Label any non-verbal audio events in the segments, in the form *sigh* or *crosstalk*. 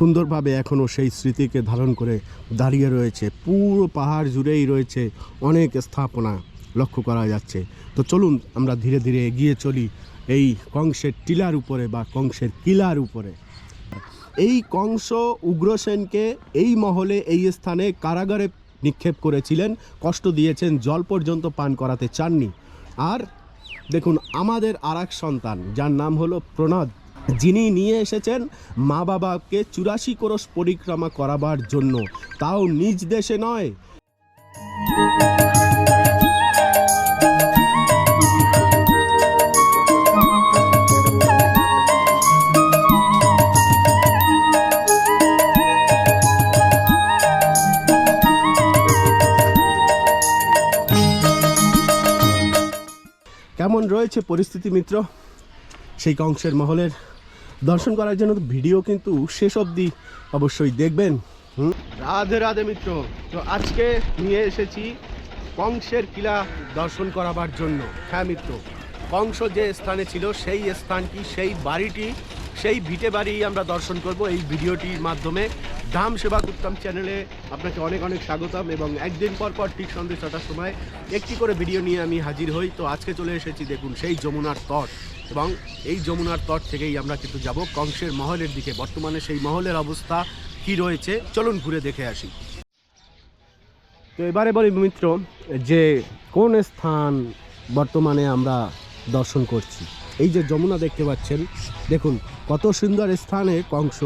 সুন্দরভাবে এখনও সেই স্মৃতিকে ধারণ করে দাঁড়িয়ে রয়েছে। পুরো পাহাড় জুড়েই রয়েছে অনেক স্থাপনা লক্ষ্য করা যাচ্ছে। তো চলুন আমরা ধীরে ধীরে এগিয়ে চলি এই কংসের টিলার উপরে বা কংসের কিলার উপরে। এই কংস উগ্রসেনকে এই মহলে, এই স্থানে কারাগারে নিক্ষেপ করেছিলেন, কষ্ট দিয়েছেন, জল পর্যন্ত পান করাতে চাননি। আর দেখুন, আমাদের আর সন্তান, যার নাম হলো প্রণদ যিনি নিয়ে এসেছেন মা বাবাকে চুরাশি কোরস পরিক্রমা করাবার জন্য। তাও নিজ দেশে নয়। কেমন রয়েছে পরিস্থিতি মিত্র? সেই কংসের মহলের দর্শন করার জন্য ভিডিও কিন্তু শেষ অবধি অবশ্যই দেখবেন। রাধে রাধে মিত্র। তো আজকে নিয়ে এসেছি কংসের কিলা দর্শন করাবার জন্য। হ্যাঁ মিত্র, কংস যে স্থানে ছিল, সেই স্থানটি, সেই বাড়িটি সেই ভিটে বাড়ি আমরা দর্শন করব এই ভিডিওটির মাধ্যমে। ধাম সেবা উত্তম চ্যানেলে আপনাকে অনেক অনেক স্বাগতম এবং একদিন পর পর ঠিক সন্ধ্যে ছটার সময় একটি করে ভিডিও নিয়ে আমি হাজির হই। তো আজকে চলে এসেছি দেখুন সেই যমুনার তট এবং এই যমুনার তট থেকেই আমরা কিন্তু যাব কংসের মহলের দিকে। বর্তমানে সেই মহলের অবস্থা কি রয়েছে? চলুন ঘুরে দেখে আসি। তো এবারে বলি মিত্র, যে কোন স্থান বর্তমানে আমরা দর্শন করছি? এই যে যমুনা দেখতে পাচ্ছেন, দেখুন কত সুন্দর স্থানে কংস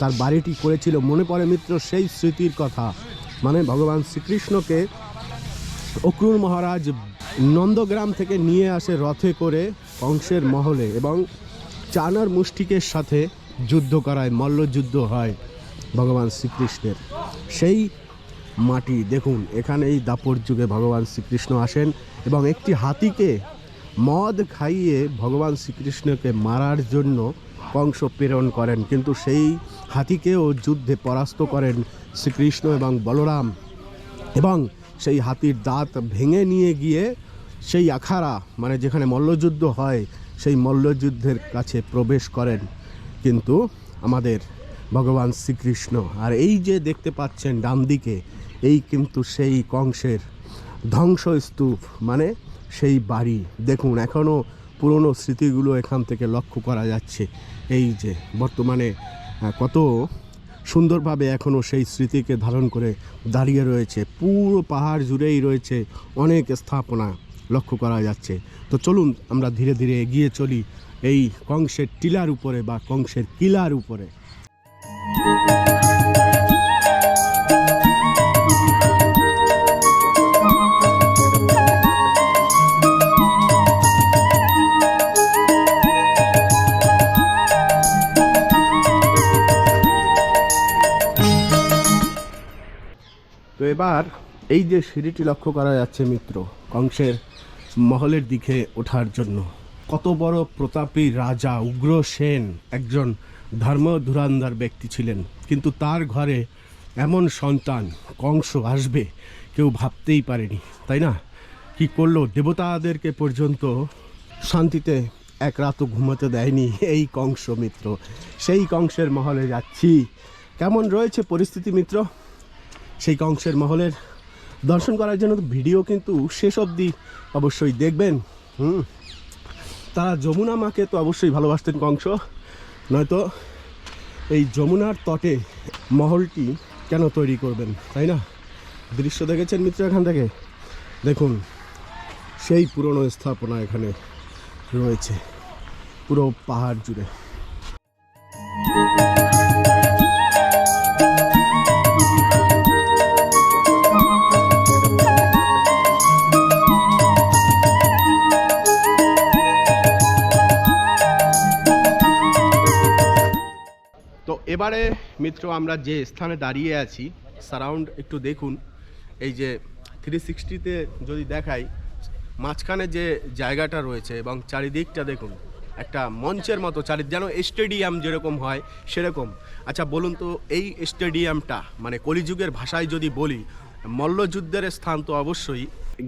তার বাড়িটি করেছিল। মনে পড়ে মিত্র, সেই স্মৃতির কথা। মানে ভগবান শ্রীকৃষ্ণকে অক্রুর মহারাজ নন্দগ্রাম থেকে নিয়ে আসে রথে করে কংসের মহলে এবং চানার মুষ্টিকের সাথে যুদ্ধ করায়, মল্লযুদ্ধ হয় ভগবান শ্রীকৃষ্ণের। সেই মাটি, দেখুন এখানে এই দাপর যুগে ভগবান শ্রীকৃষ্ণ আসেন এবং একটি হাতিকে মদ খাইয়ে ভগবান শ্রীকৃষ্ণকে মারার জন্য কংস প্রেরণ করেন। কিন্তু সেই হাতিকেও যুদ্ধে পরাস্ত করেন শ্রীকৃষ্ণ এবং বলরাম। এবং সেই হাতির দাঁত ভেঙে নিয়ে গিয়ে সেই আখাড়া মানে যেখানে মল্লযুদ্ধ হয়, সেই মল্লযুদ্ধের কাছে প্রবেশ করেন। কিন্তু আমাদের ভগবান শ্রীকৃষ্ণ, আর এই যে দেখতে পাচ্ছেন ডান দিকে এই কিন্তু সেই কংসের ধ্বংসস্তূপ মানে সেই বাড়ি। দেখুন এখনও পুরনো স্মৃতিগুলো এখান থেকে লক্ষ্য করা যাচ্ছে। এই যে বর্তমানে কত সুন্দরভাবে এখনও সেই স্মৃতিকে ধারণ করে দাঁড়িয়ে রয়েছে। পুরো পাহাড় জুড়েই রয়েছে অনেক স্থাপনা লক্ষ্য করা যাচ্ছে। তো চলুন, আমরা ধীরে ধীরে এগিয়ে চলি। এই কংসের টিলার উপরে বা কংসের কিলার উপরে। তো এবার এই যে সিঁড়িটি লক্ষ্য করা যাচ্ছে মিত্র, কংসের মহলের দিকে ওঠার জন্য। কত বড় প্রতাপী রাজা, উগ্র সেন একজন ধর্ম ধুরান্ধার ব্যক্তি ছিলেন। কিন্তু তার ঘরে এমন সন্তান, কংস আসবে, কেউ ভাবতেই পারেনি। তাই না? কি করল দেবতাদেরকে পর্যন্ত? শান্তিতে এক রাতও ঘুমাতে দেয়নি এই কংস মিত্র। সেই কংসের মহলে যাচ্ছি। কেমন রয়েছে পরিস্থিতি মিত্র? সেই কংসের মহলের দর্শন করার জন্য ভিডিও কিন্তু শেষ অবধি অবশ্যই দেখবেন। হুম। তারা যমুনা মাকে তো অবশ্যই ভালোবাসতেন কংস। নয়তো এই যমুনার তটে মহলটি কেন তৈরি করবেন, তাই না? দৃশ্য দেখেছেন মিত্র এখান থেকে দেখুন, সেই পুরনো স্থাপনা এখানে রয়েছে, পুরো পাহাড় জুড়ে। এবারে, মিত্র, আমরা যে স্থানে দাঁড়িয়ে আছি সারাউন্ড একটু দেখুন। এই যে থ্রি সিক্সটিতে যদি দেখাই, মাঝখানে যে জায়গাটা রয়েছে এবং চারিদিকটা দেখুন, একটা মঞ্চের মতো চারি যেন স্টেডিয়াম যেরকম হয়, সেরকম। আচ্ছা বলুন তো, এই স্টেডিয়ামটা মানে কলিযুগের ভাষায় যদি বলি, মল্লযুদ্ধের স্থান তো অবশ্যই।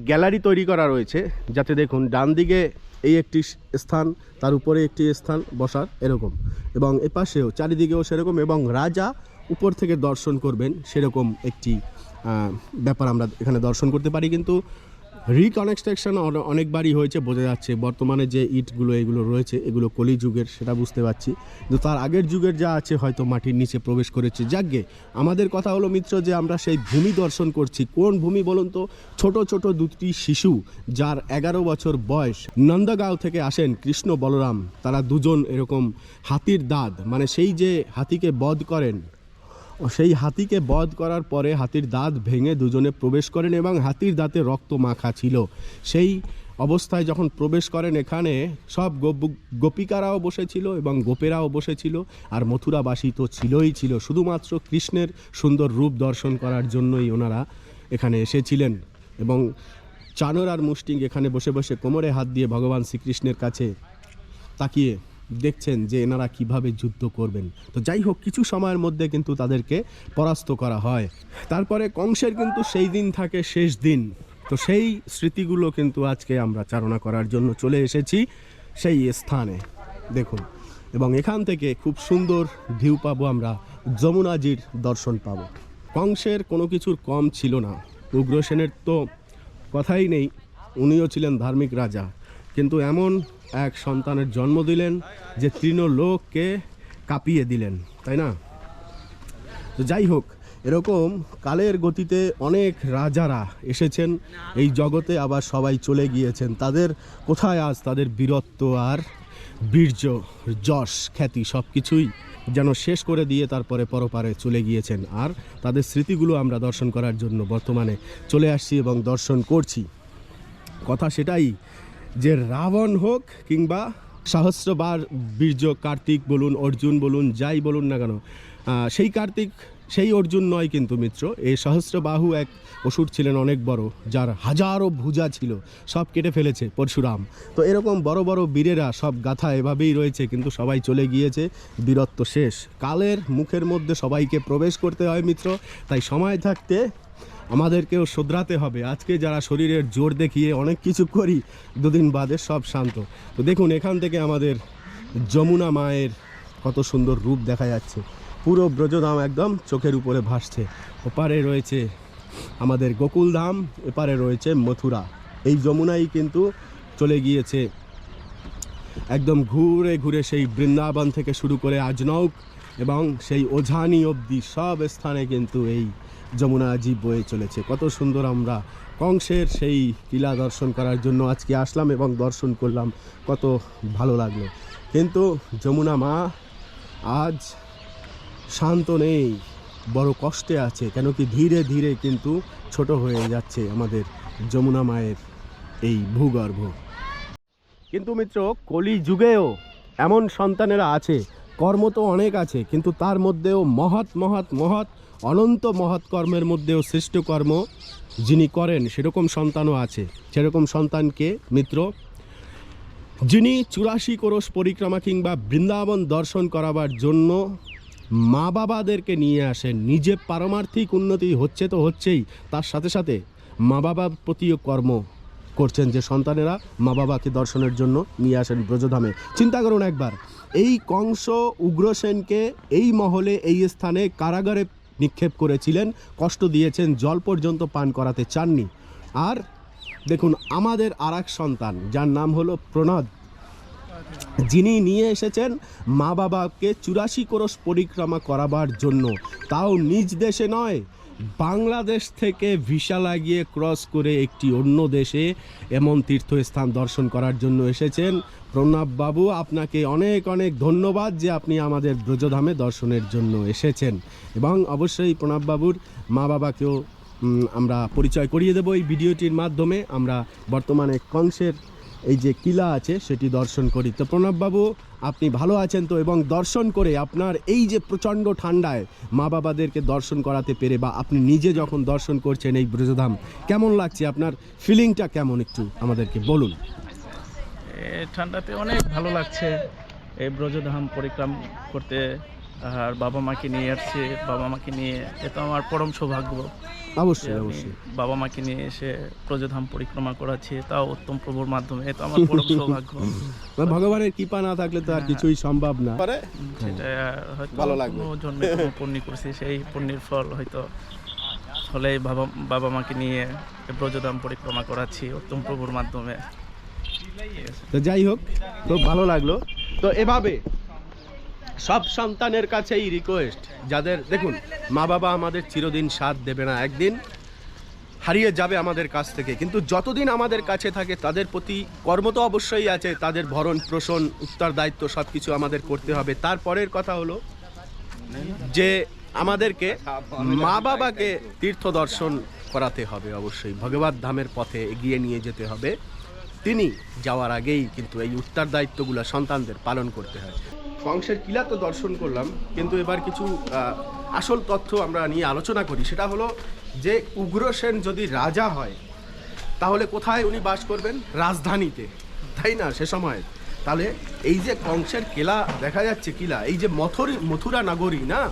গ্যালারি তৈরি করা রয়েছে, যাতে দেখুন ডান দিকে এই একটি স্থান, তার উপরে একটি স্থান বসার এরকম। এবং এ পাশেও, চারিদিকেও সেরকম এবং রাজা উপর থেকে দর্শন করবেন সেরকম একটি ব্যাপার আমরা এখানে দর্শন করতে পারি। কিন্তু রিকনস্ট্রাকশন অনেকবারই হয়েছে, বোঝা যাচ্ছে। বর্তমানে যে ইটগুলো, এগুলো রয়েছে, এগুলো কলিযুগের, সেটা বুঝতে পারছি। কিন্তু তার আগের যুগের যা আছে, হয়তো মাটির নিচে প্রবেশ করেছে। যাকগে, আমাদের কথা হলো মিত্র যে, আমরা সেই ভূমি দর্শন করছি। কোন ভূমি বলুন তো? ছোট ছোট দুটি শিশু, যার এগারো বছর বয়স। নন্দগাঁও থেকে আসেন কৃষ্ণ বলরাম। তারা দুজন এরকম হাতির দাঁত। মানে সেই যে হাতিকে বধ করেন সেই হাতিকে বধ করার পরে হাতির দাঁত ভেঙে দুজনে প্রবেশ করেন এবং হাতির দাঁতে রক্ত মাখা ছিল। সেই অবস্থায় যখন প্রবেশ করেন এখানে, সব গোপ- গোপিকারাও বসেছিল এবং গোপেরাও বসেছিল আর মথুরাবাসী তো ছিলই ছিল। শুধুমাত্র কৃষ্ণের সুন্দর রূপ দর্শন করার জন্যই ওনারা এখানে এসেছিলেন এবং চানর আর মুষ্টিং এখানে বসে বসে কোমরে হাত দিয়ে ভগবান শ্রীকৃষ্ণের কাছে তাকিয়ে দেখছেন যে এনারা কীভাবে যুদ্ধ করবেন। তো যাই হোক, কিছু সময়ের মধ্যে কিন্তু তাদেরকে পরাস্ত করা হয়। তারপরে কংসের কিন্তু সেই দিন থাকে শেষ দিন। তো সেই স্মৃতিগুলো কিন্তু আজকে আমরা চারণা করার জন্য চলে এসেছি সেই স্থানে। দেখুন, এবং এখান থেকে খুব সুন্দর ভিউ পাবো আমরা, যমুনাজির দর্শন পাবো। কংসের কোনো কিছুর কম ছিল না। উগ্রসেনের তো কথাই নেই, উনিও ছিলেন ধার্মিক রাজা। কিন্তু এমন এক সন্তানের জন্ম দিলেন যে তৃণলোককে কাঁপিয়ে দিলেন, তাই না? তো যাই হোক, এরকম কালের গতিতে অনেক রাজারা এসেছেন, এই জগতে আবার সবাই চলে গিয়েছেন। তাদের কোথায় আজ তাদের বীরত্ব আর বীর্য, যশ, খ্যাতি সব কিছুই যেন শেষ করে দিয়ে তারপরে পরপারে চলে গিয়েছেন। আর তাদের স্মৃতিগুলো আমরা দর্শন করার জন্য বর্তমানে চলে আসছি এবং দর্শন করছি। কথা সেটাই যে রাবণ হোক কিংবা সহস্রবার বীর্য কার্তিক বলুন, অর্জুন বলুন, যাই বলুন না কেন সেই কার্তিক, সেই অর্জুন নয় কিন্তু মিত্র। এই সহস্রবাহু এক অসুর ছিলেন অনেক বড়, যার হাজারো ভুজা ছিল, সব কেটে ফেলেছে পরশুরাম। তো এরকম বড় বড় বীরেরা সব গাথা এভাবেই রয়েছে, কিন্তু সবাই চলে গিয়েছে, বীরত্ব শেষ। কালের মুখের মধ্যে সবাইকে প্রবেশ করতে হয় মিত্র, তাই সময় থাকতে আমাদেরকেও শোধরাতে হবে। আজকে যারা শরীরের জোর দেখিয়ে অনেক কিছু করি, দুদিন বাদে সব শান্ত। তো দেখুন, এখান থেকে আমাদের যমুনা মায়ের কত সুন্দর রূপ দেখা যাচ্ছে। পুরো ব্রজধাম একদম চোখের উপরে ভাসছে। ওপারে রয়েছে আমাদের গোকুলধাম এপারে রয়েছে মথুরা। এই যমুনাই কিন্তু চলে গিয়েছে। একদম ঘুরে ঘুরে সেই বৃন্দাবন থেকে শুরু করে আজনৌক এবং সেই ওঝানি অবধি সব স্থানে কিন্তু এই যমুনাজি বয়ে চলেছে। কত সুন্দর আমরা কংসের সেই টিলা দর্শন করার জন্য আজকে আসলাম এবং দর্শন করলাম, কত ভালো লাগল। কিন্তু যমুনা মা আজ শান্ত নেই, বড় কষ্টে আছে, কেন কি ধীরে ধীরে কিন্তু ছোট হয়ে যাচ্ছে আমাদের যমুনা মায়ের এই ভূগর্ভ। কিন্তু মিত্র কলি যুগেও এমন সন্তানেরা আছে, কর্ম তো অনেক আছে, কিন্তু তার মধ্যেও মহৎ মহৎ মহৎ অনন্ত মহৎ কর্মের মধ্যেও শ্রেষ্ঠ কর্ম যিনি করেন, সেরকম সন্তানও আছে। সেরকম সন্তানকে, মিত্র, যিনি চুরাশি কোরস পরিক্রমা কিংবা বৃন্দাবন দর্শন করাবার জন্য মা বাবাদেরকে নিয়ে আসেন। নিজে পারমার্থিক উন্নতি হচ্ছে তো হচ্ছেই। তার সাথে সাথে মা বাবার প্রতিও কর্ম করছেন যে সন্তানেরা মা বাবাকে দর্শনের জন্য নিয়ে আসেন ব্রজধামে। চিন্তা করুন একবার, এই কংস উগ্রসেনকে এই মহলে, এই স্থানে কারাগারে নিক্ষেপ করেছিলেন, কষ্ট দিয়েছেন, জল পর্যন্ত পান করাতে চাননি। আর দেখুন, আমাদের আর সন্তান, যার নাম হলো প্রণদ। যিনি নিয়ে এসেছেন মা বাবাকে চুরাশি কোরস পরিক্রমা করাবার জন্য। তাও নিজ দেশে নয় বাংলাদেশ থেকে ভিসা লাগিয়ে ক্রস করে একটি অন্য দেশে এমন তীর্থস্থান দর্শন করার জন্য এসেছেন। প্রণব বাবু, আপনাকে অনেক অনেক ধন্যবাদ যে আপনি আমাদের ব্রজধামে দর্শনের জন্য এসেছেন। এবং অবশ্যই প্রণব বাবুর মা বাবাকেও আমরা পরিচয় করিয়ে দেবো এই ভিডিওটির মাধ্যমে। আমরা বর্তমানে কংসের এই যে কিলা আছে, সেটি দর্শন করি। তো প্রণববাবু, আপনি ভালো আছেন তো? এবং দর্শন করে আপনার এই যে প্রচণ্ড ঠান্ডায় মা বাবাদেরকে দর্শন করাতে পেরে বা আপনি নিজে যখন দর্শন করছেন এই ব্রজধাম, কেমন লাগছে? আপনার ফিলিংটা কেমন একটু আমাদেরকে বলুন। ঠান্ডাতে অনেক ভালো লাগছে এই ব্রজধাম পরিক্রম করতে। আর বাবা মাকে নিয়ে আসছে। বাবা মাকে নিয়ে এ তো আমার পরম সৌভাগ্য। অবশ্যই অবশ্যই। বাবা মাকে নিয়ে এসে ব্রজধাম পরিক্রমা করাচ্ছি তাও উত্তম প্রভুর মাধ্যমে। এ তো আমার পরম *laughs* সৌভাগ্য। মানে ভগবানের কৃপা না থাকলে তো আর কিছুই সম্ভব না। পারে। সেটা হয়তো ভালো লাগবে। জন্মে কোনো পুণ্য করছি সেই পুণ্যের ফল হয়তো হলে বাবা বাবা মাকে নিয়ে ব্রজধাম পরিক্রমা করাচ্ছি উত্তম প্রভুর মাধ্যমে। ঠিক আছে। তো যাই হোক তো ভালো লাগল। তো এভাবে সব সন্তানের কাছেই রিকোয়েস্ট যাদের, দেখুন মা বাবা আমাদের চিরদিন সাথ দেবে না। একদিন হারিয়ে যাবে আমাদের কাছ থেকে। কিন্তু যতদিন আমাদের কাছে থাকে, তাদের প্রতি কর্ম তো অবশ্যই আছে, তাদের ভরণ পোষণ উত্তর দায়িত্ব সব কিছু আমাদের করতে হবে। তারপরের কথা হলো যে আমাদেরকে মা বাবাকে তীর্থ দর্শন করাতে হবে অবশ্যই। ভগবত ধামের পথে এগিয়ে নিয়ে যেতে হবে। তিনি যাওয়ার আগেই কিন্তু এই উত্তর দায়িত্বগুলো সন্তানদের পালন করতে হয়। কংসের কিলা তো দর্শন করলাম, কিন্তু এবার কিছু আসল তথ্য আমরা নিয়ে আলোচনা করি। সেটা হলো যে উগ্রসেন যদি রাজা হয়, তাহলে কোথায় উনি বাস করবেন? রাজধানীতে। তাই না? সে সময়। তাহলে এই যে কংসের কেলা দেখা যাচ্ছে, কিলা, এই যে মথুর, মথুরা নগরী, না?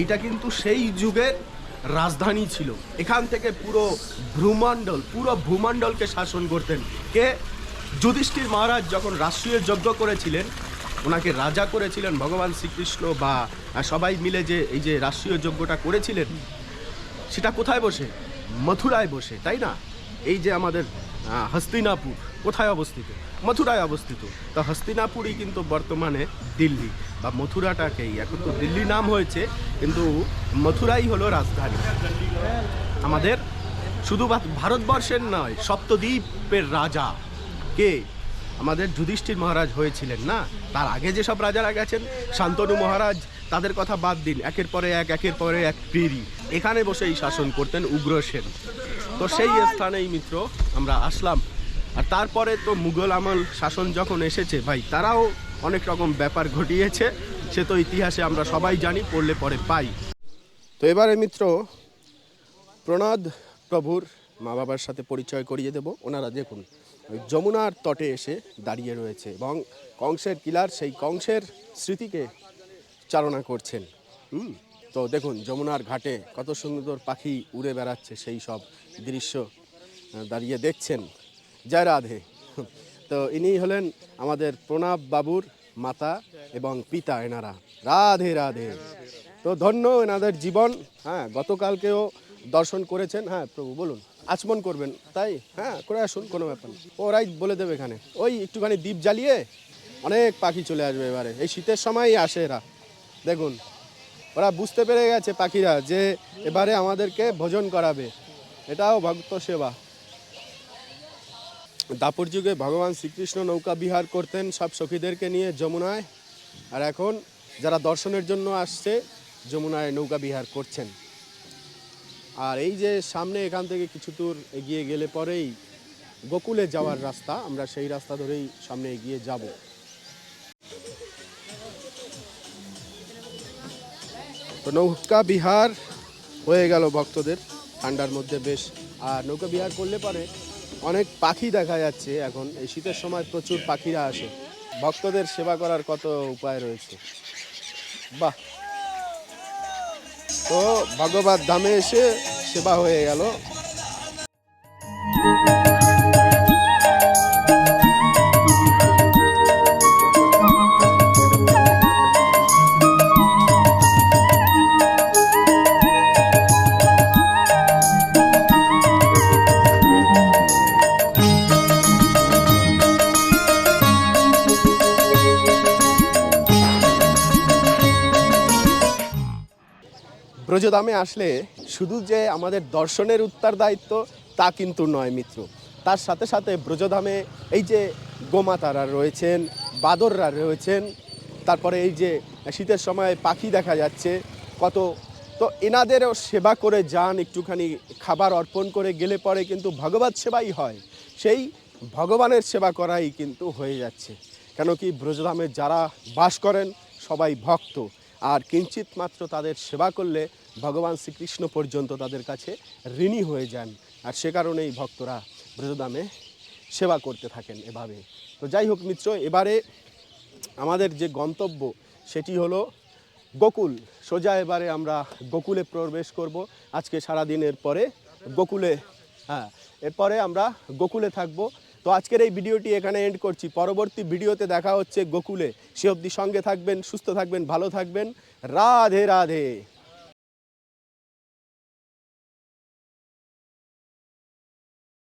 এইটা কিন্তু সেই যুগের রাজধানী ছিল। এখান থেকে পুরো ভ্রুমণ্ডল, পুরো ভূমণ্ডলকে শাসন করতেন। কে? যুধিষ্ঠির মহারাজ যখন রাষ্ট্রীয় যজ্ঞ করেছিলেন ওনাকে রাজা করেছিলেন, ভগবান শ্রীকৃষ্ণ বা সবাই মিলে যে এই যে রাষ্ট্রীয় যজ্ঞটা করেছিলেন, সেটা কোথায় বসে? মথুরায় বসে, তাই না? এই যে আমাদের হস্তিনাপুর, কোথায় অবস্থিত? মথুরায় অবস্থিত। তো হস্তিনাপুরই কিন্তু বর্তমানে দিল্লি, বা মথুরাটাকেই। এখন তো দিল্লি নাম হয়েছে, কিন্তু মথুরাই হলো রাজধানী। আমাদের শুধু ভারতবর্ষের নয়, সপ্তদ্বীপের রাজা কে? আমাদের যুধিষ্ঠির মহারাজ হয়েছিলেন না? তার আগে যেসব রাজারা গেছেন, শান্তনু মহারাজ তাদের কথা বাদ দিন। একের পরে এক, একের পরে এক পিড়ি। এখানে বসেই শাসন করতেন উগ্রসেন তো সেই স্থানেই, মিত্র, আমরা আসলাম। আর তারপরে তো মুঘল আমল শাসন যখন এসেছে, ভাই, তারাও অনেক রকম ব্যাপার ঘটিয়েছে। সে তো ইতিহাসে আমরা সবাই জানি, পড়লে পরে পাই। তো এবারে, মিত্র, প্রণাদ প্রভুর মা বাবার সাথে পরিচয় করিয়ে দেব। ওনারা দেখুন যমুনার তটে এসে দাঁড়িয়ে রয়েছে এবং কংসের কিলার সেই কংসের স্মৃতিকে চালনা করছেন। হুম, তো দেখুন যমুনার ঘাটে কত সুন্দর পাখি উড়ে বেড়াচ্ছে সেই সব দৃশ্য দাঁড়িয়ে দেখছেন। জয় রাধে। তো ইনি হলেন আমাদের প্রণব বাবুর মাতা এবং পিতা এনারা। রাধে রাধে। তো ধন্য এনাদের জীবন। হ্যাঁ গতকালকেও দর্শন করেছেন। হ্যাঁ প্রভু, বলুন। আচমন করবেন, তাই? হ্যাঁ করে আসুন, কোনো ব্যাপার না। ওরাই বলে দেবে এখানে। ওই একটুখানি দ্বীপ জ্বালিয়ে অনেক পাখি চলে আসবে এবারে। এই শীতের সময়ই আসে এরা। দেখুন, ওরা বুঝতে পেরে গেছে পাখিরা যে এবারে আমাদেরকে ভোজন করাবে। এটাও ভক্ত সেবা। দাপর যুগে ভগবান শ্রীকৃষ্ণ নৌকা বিহার করতেন সব সখীদেরকে নিয়ে যমুনায়। আর এখন যারা দর্শনের জন্য আসছে, যমুনায় নৌকা বিহার করছেন। আর এই যে সামনে এখান থেকে কিছু দূর এগিয়ে গেলে পরেই গোকুলে যাওয়ার রাস্তা, আমরা সেই রাস্তা ধরেই সামনে এগিয়ে যাব। নৌকা বিহার হয়ে গেল ভক্তদের, ঠান্ডার মধ্যে বেশ। আর নৌকা বিহার করলে পরে অনেক পাখি দেখা যাচ্ছে এখন। এই শীতের সময় প্রচুর পাখিরা আসে। ভক্তদের সেবা করার কত উপায় রয়েছে? বাহ! তো ভাগ্যবাদ ধামে এসে সেবা হয়ে গেল। ব্রজধামে আসলে শুধু যে আমাদের দর্শনের উত্তর দায়িত্ব, তা কিন্তু নয় মিত্র। তার সাথে সাথে ব্রজধামে এই যে গোমাতারা রয়েছেন, বাদররা রয়েছেন, তারপরে এই যে শীতের সময় পাখি দেখা যাচ্ছে, কত তো এনাদেরও সেবা করে যান, একটুখানি খাবার অর্পণ করে গেলে পরে কিন্তু ভগবত সেবাই হয়। সেই ভগবানের সেবা করাই কিন্তু হয়ে যাচ্ছে। কেন কি ব্রজধামে যারা বাস করেন, সবাই ভক্ত। আর কিঞ্চিত মাত্র তাদের সেবা করলে ভগবান শ্রীকৃষ্ণ পর্যন্ত তাদের কাছে ঋণী হয়ে যান। আর সে কারণেই ভক্তরা ব্রজধামে সেবা করতে থাকেন এভাবে। তো যাই হোক মিত্র, এবারে আমাদের যে গন্তব্য সেটি হলো গোকুল। সোজা এবারে আমরা গোকুলে প্রবেশ করব। আজকে সারা দিনের পরে গোকুলে হ্যাঁ এরপরে আমরা গোকুলে থাকব। তো আজকের এই ভিডিওটি এখানে এন্ড করছি। পরবর্তী ভিডিওতে দেখা হচ্ছে গোকুলে। সে অবধি সঙ্গে থাকবেন, সুস্থ থাকবেন, ভালো থাকবেন। রাধে রাধে।